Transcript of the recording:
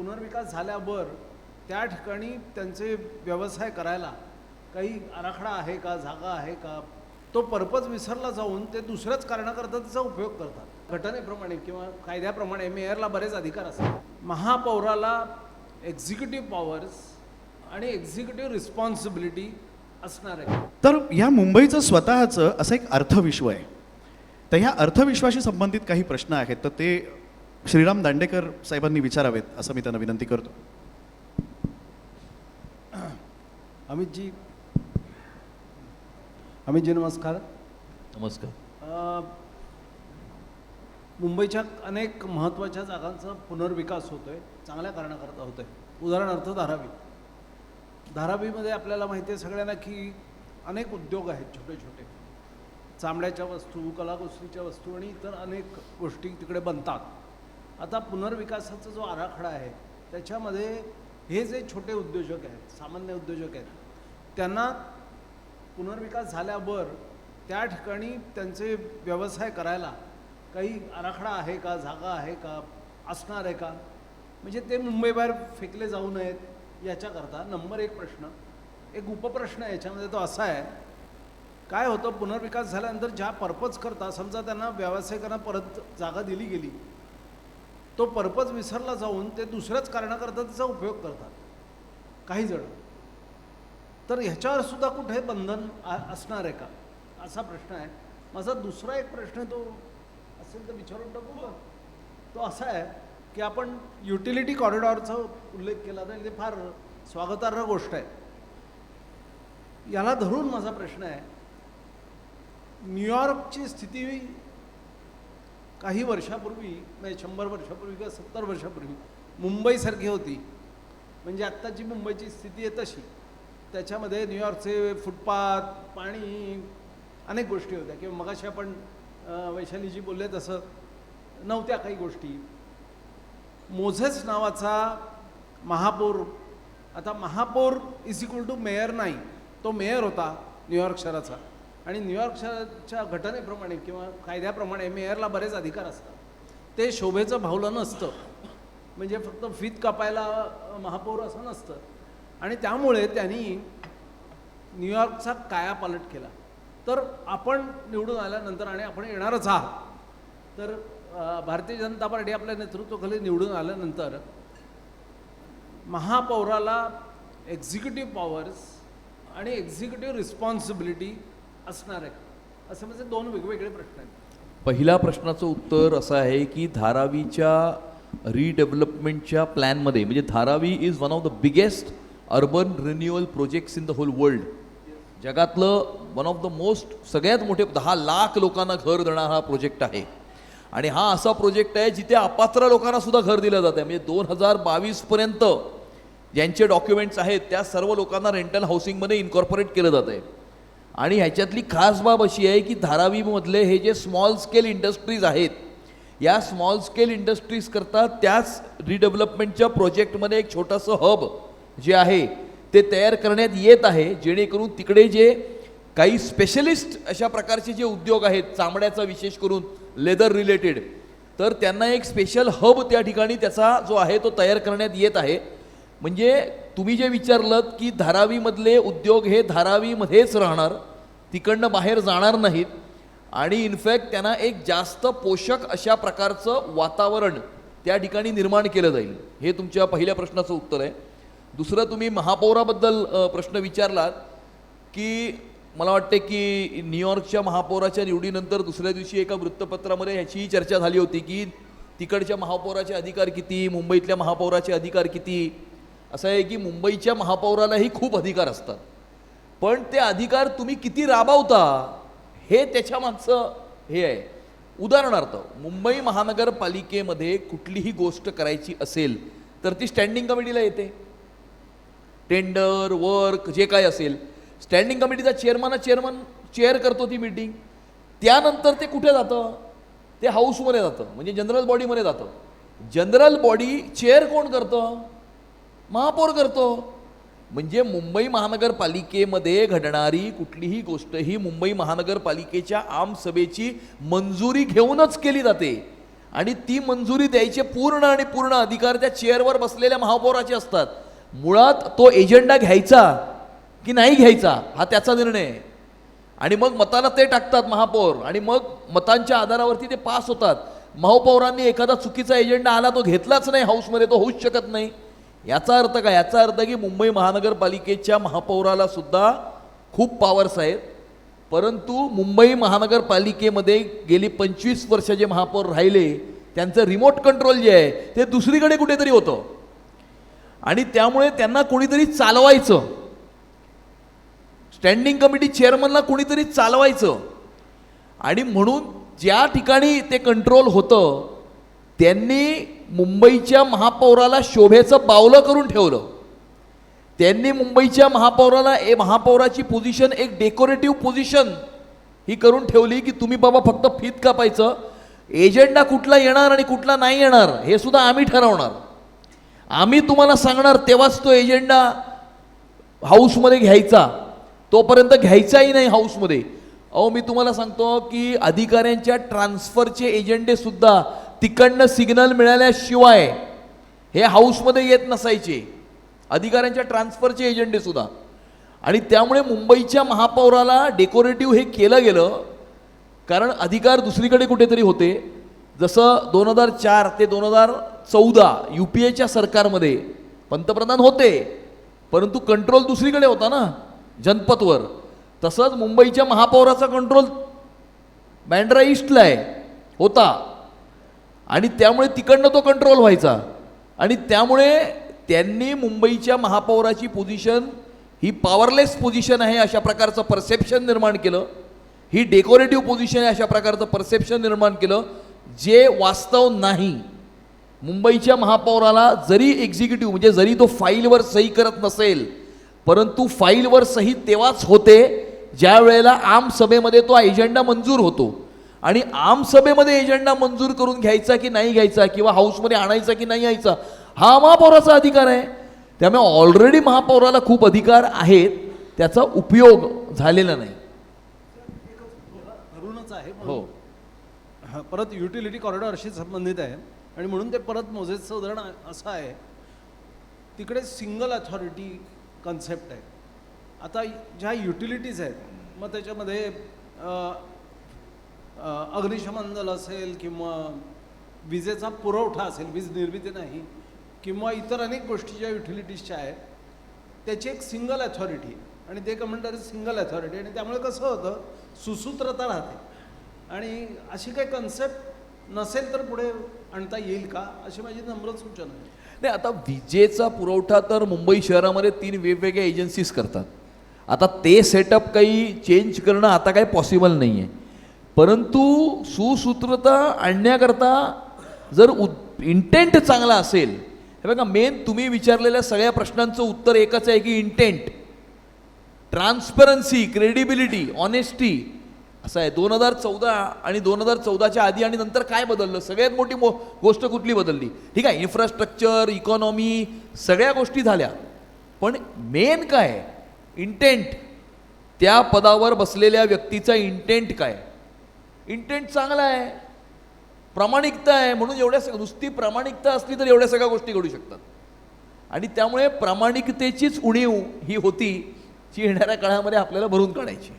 पुनर्विकास झाल्यावर त्या ठिकाणी त्यांचे व्यवसाय करायला काही आराखडा आहे का जागा आहे का तो पर्पज विसरला जाऊन ते दुसऱ्याच कारणाकरता त्याचा उपयोग करतात. घटनेप्रमाणे किंवा कायद्याप्रमाणे मेयरला बरेच अधिकार असतात. महापौराला एक्झिक्युटिव्ह पॉवर्स आणि एक्झिक्युटिव्ह रिस्पॉन्सिबिलिटी असणार. आहे तर या मुंबईचं स्वतःचं असं एक अर्थविश्व आहे. तर ह्या अर्थविश्वाशी संबंधित काही प्रश्न आहेत तर ते श्रीराम दांडेकर साहेबांनी विचारावेत असं मी त्यांना विनंती करतो. अमितजी अमितजी नमस्कार. नमस्कार. अ, मुंबईच्या अनेक महत्त्वाच्या जागांचा पुनर्विकास होतोय चांगल्या कारणाकरता होतोय. उदाहरणार्थ धारावी. धारावीमध्ये आपल्याला माहिती आहे सगळ्यांना की अनेक उद्योग आहेत छोटे छोटे. चामड्याच्या वस्तू कलाकुसरीच्या वस्तू आणि इतर अनेक गोष्टी तिकडे बनतात. आता पुनर्विकासाचा जो आराखडा आहे त्याच्यामध्ये हे जे छोटे उद्योजक आहेत सामान्य उद्योजक आहेत त्यांना पुनर्विकास झाल्यावर त्या ठिकाणी त्यांचे व्यवसाय करायला काही आराखडा आहे का जागा आहे का असणार आहे का? म्हणजे ते मुंबईबाहेर फेकले जाऊ नयेत याच्याकरता नंबर एक प्रश्न एक उपप्रश्न आहे याच्यामध्ये तो असा आहे काय होतं पुनर्विकास झाल्यानंतर ज्या पर्पज करता समजा त्यांना व्यावसायिकांना परत जागा दिली गेली तो पर्पज विसरला जाऊन ते दुसऱ्याच कारणाकरता त्याचा उपयोग करतात. काही जण. तर ह्याच्यावर सुद्धा कुठे बंधन आ- असणार आहे का? असा प्रश्न आहे. माझा दुसरा एक प्रश्न तो असेल तर विचारून टाकू का तो असा आहे की आपण युटिलिटी कॉरिडॉरचा उल्लेख केला तर ते फार स्वागतार्ह गोष्ट आहे. याला धरून माझा प्रश्न आहे. न्यूयॉर्कची स्थिती काही वर्षापूर्वी म्हणजे शंभर वर्षापूर्वी किंवा सत्तर वर्षापूर्वी मुंबईसारखी होती. म्हणजे आत्ताची मुंबईची स्थिती आहे तशी. त्याच्यामध्ये न्यूयॉर्कचे फुटपाथ पाणी अनेक गोष्टी होत्या. किंवा मगाशी आपण वैशालीजी बोलले तसं नव्हत्या काही गोष्टी. मोझेस नावाचा महापौर आता महापौर इज इक्वल टू मेयर नाही. तो मेयर होता न्यूयॉर्क शहराचा. आणि न्यूयॉर्कच्या घटनेप्रमाणे किंवा कायद्याप्रमाणे मेयरला बरेच अधिकार असतात. ते शोभेचं भावलं नसतं. म्हणजे फक्त फीत कापायला महापौर असं नसतं. आणि त्यामुळे त्यांनी न्यूयॉर्कचा कायापालट केला. तर आपण निवडून आल्यानंतर आणि आपण येणारच आहात. तर भारतीय जनता पार्टी आपल्या नेतृत्वाखाली निवडून आल्यानंतर महापौराला एक्झिक्युटिव्ह पॉवर्स आणि एक्झिक्युटिव्ह रिस्पॉन्सिबिलिटी असणार आहे. असं म्हणजे दोन वेगवेगळे प्रश्न आहेत. पहिल्या प्रश्नाचं उत्तर असं आहे की धारावीच्या रिडेव्हलपमेंटच्या प्लॅनमध्ये म्हणजे Dharavi is one of the biggest urban renewal projects in the whole world जगातलं वन ऑफ द मोस्ट सगळ्यात मोठे दहा लाख लोकांना घर देणारा हा प्रोजेक्ट आहे. आणि हा असा प्रोजेक्ट आहे जिथे अपात्र लोकांना सुद्धा घर दिलं जातं म्हणजे दोन हजार बावीसपर्यंत ज्यांचे डॉक्युमेंट्स आहेत त्या सर्व लोकांना रेंटल हाऊसिंगमध्ये इन्कॉर्पोरेट केलं जात आहे आणि ह्याच्यातली खास बाब अशी आहे की धारावीमधले हे जे स्मॉल स्केल इंडस्ट्रीज आहेत या स्मॉल स्केल इंडस्ट्रीज करता त्याच रिडेव्हलपमेंटच्या प्रोजेक्टमध्ये एक छोटंसं हब जे आहे ते तयार करण्यात येत आहे जेणेकरून तिकडे जे काही स्पेशलिस्ट अशा प्रकारचे जे उद्योग आहेत चामड्याचा विशेष करून लेदर रिलेटेड तर त्यांना एक स्पेशल हब त्या ठिकाणी त्याचा जो आहे तो तयार करण्यात येत आहे. म्हणजे तुम्ही जे विचारलं की धारावीमधले उद्योग हे धारावीमध्येच राहणार तिकडनं बाहेर जाणार नाहीत. आणि इनफॅक्ट त्यांना एक जास्त पोषक अशा प्रकारचं वातावरण त्या ठिकाणी निर्माण केलं जाईल. हे तुमच्या पहिल्या प्रश्नाचं उत्तर आहे. दुसरं तुम्ही महापौराबद्दल प्रश्न विचारलात की मला वाटते की न्यूयॉर्कच्या महापौराच्या निवडीनंतर दुसऱ्या दिवशी एका वृत्तपत्रामध्ये ह्याचीही चर्चा झाली होती की तिकडच्या महापौराचे अधिकार किती मुंबईतल्या महापौराचे अधिकार किती? असं आहे की मुंबईच्या महापौरालाही खूप अधिकार असतात. पण ते अधिकार तुम्ही किती राबवता हे त्याच्या मागचं हे आहे. उदाहरणार्थ मुंबई महानगरपालिकेमध्ये कुठलीही गोष्ट करायची असेल तर ती स्टँडिंग कमिटीला येते. टेंडर वर्क जे काय असेल स्टँडिंग कमिटीचा चेअरमन चेअरमन चेअर करतो ती मीटिंग त्यानंतर ते कुठे जातं? ते हाऊसमध्ये जातं म्हणजे जनरल बॉडीमध्ये जातं. जनरल बॉडी चेअर कोण करतं? महापौर करतो. म्हणजे मुंबई महानगरपालिकेमध्ये घडणारी कुठलीही गोष्ट ही मुंबई महानगरपालिकेच्या आमसभेची मंजुरी घेऊनच केली जाते. आणि ती मंजुरी द्यायचे पूर्ण आणि पूर्ण अधिकार त्या चेअरवर बसलेल्या महापौराचे असतात. मुळात तो एजेंडा घ्यायचा की नाही घ्यायचा हा त्याचा निर्णय आणि मग मताला ते टाकतात महापौर आणि मग मतांच्या आधारावरती ते पास होतात. महापौरांनी एखादा चुकीचा एजेंडा आला तो घेतलाच नाही हाऊसमध्ये तो होऊच शकत नाही. याचा अर्थ काय? याचा अर्थ की मुंबई महानगरपालिकेच्या महापौराला सुद्धा खूप पॉवर्स आहेत. परंतु मुंबई महानगरपालिकेमध्ये गेली पंचवीस वर्ष जे महापौर राहिले त्यांचं रिमोट कंट्रोल जे आहे ते दुसरीकडे कुठेतरी होतं. आणि त्यामुळे त्यांना कोणीतरी चालवायचं. स्टँडिंग कमिटी चेअरमनला कोणीतरी चालवायचं. आणि म्हणून ज्या ठिकाणी ते कंट्रोल होतं त्यांनी मुंबईच्या महापौराला शोभेचं बावलं करून ठेवलं. त्यांनी मुंबईच्या महापौराला ए महापौराची पोझिशन एक डेकोरेटिव्ह पोझिशन ही करून ठेवली की तुम्ही बाबा फक्त फीत कापायचं. एजेंडा कुठला येणार आणि कुठला नाही येणार हे सुद्धा आम्ही ठरवणार. आम्ही तुम्हाला सांगणार तेव्हाच तो एजेंडा हाऊसमध्ये घ्यायचा. तोपर्यंत घ्यायचाही नाही हाऊसमध्ये. अहो मी तुम्हाला सांगतो की अधिकाऱ्यांच्या ट्रान्सफरचे एजेंडे सुद्धा तिकडनं सिग्नल मिळाल्याशिवाय हे हाऊसमध्ये येत नसायचे. अधिकाऱ्यांच्या ट्रान्सफरचे एजंडे सुद्धा. आणि त्यामुळे मुंबईच्या महापौराला डेकोरेटिव्ह हे केलं गेलं. कारण अधिकार दुसरीकडे कुठेतरी होते. जसं दोन हजार चार ते दोन हजार चौदा यू पी एच्या सरकारमध्ये पंतप्रधान होते. परंतु कंट्रोल दुसरीकडे होता ना जनपथवर. तसंच मुंबईच्या महापौराचा कंट्रोल बँड्रा ईस्टला आहे होता. आणि त्यामुळे तिकडनं तो कंट्रोल व्हायचा. आणि त्यामुळे त्यांनी मुंबईच्या महापौराची पोझिशन ही पॉवरलेस पोझिशन आहे अशा प्रकारचं परसेप्शन निर्माण केलं. ही डेकोरेटिव्ह पोझिशन आहे अशा प्रकारचं परसेप्शन निर्माण केलं जे वास्तव नाही. मुंबईच्या महापौराला जरी एक्झिक्युटिव्ह म्हणजे जरी तो फाईलवर सही करत नसेल परंतु फाईलवर सही तेव्हाच होते ज्या वेळेला आमसभेमध्ये तो एजेंडा मंजूर होतो. आणि आम सभेमध्ये एजेंडा मंजूर करून घ्यायचा की नाही घ्यायचा किंवा हाऊसमध्ये आणायचा की नाही यायचा हा महापौराचा अधिकार आहे. त्यामुळे ऑलरेडी महापौराला खूप अधिकार आहेत त्याचा उपयोग झालेला नाही. आहे हो. परत युटिलिटी कॉरिडॉरशी संबंधित आहे. आणि म्हणून ते परत मोझेसचं उदाहरण असं आहे. तिकडे सिंगल अथॉरिटी कन्सेप्ट आहे. आता ज्या युटिलिटीज आहेत. मग त्याच्यामध्ये अग्निशमन दल असेल किंवा विजेचा पुरवठा असेल वीज निर्मिती नाही किंवा इतर अनेक गोष्टी ज्या युटिलिटीजच्या आहेत त्याची एक सिंगल अथॉरिटी आणि ते कमेंटर सिंगल अथॉरिटी आणि त्यामुळे कसं होतं सुसूत्रता राहते. आणि अशी काही कन्सेप्ट नसेल तर पुढे आणता येईल का अशी माझी नम्र सूचना आहे. नाही आता विजेचा पुरवठा तर मुंबई शहरामध्ये तीन वेगवेगळ्या एजन्सीज करतात. आता ते सेटअप काही चेंज करणं आता काही पॉसिबल नाही आहे परंतु सुसूत्रता आणण्याकरता जर उ इंटेंट चांगला असेल हे बघा मेन तुम्ही विचारलेल्या सगळ्या प्रश्नांचं उत्तर एकच आहे की इंटेंट ट्रान्सपरन्सी क्रेडिबिलिटी ऑनेस्टी असं आहे. दोन हजार चौदा आणि दोन हजार चौदाच्या आधी आणि नंतर काय बदललं? सगळ्यात मोठी मो गोष्ट कुठली बदलली? ठीक आहे इन्फ्रास्ट्रक्चर इकॉनॉमी सगळ्या गोष्टी झाल्या. पण मेन काय? इंटेंट त्या पदावर बसलेल्या व्यक्तीचा इंटेंट काय? इंटेंट चांगला आहे. प्रामाणिकता आहे. म्हणून एवढ्या सगळ्या नुसती प्रामाणिकता असली तर एवढ्या सगळ्या गोष्टी घडू शकतात. आणि त्यामुळे प्रामाणिकतेचीच उणीव ही होती जी येणाऱ्या काळामध्ये आपल्याला भरून काढायची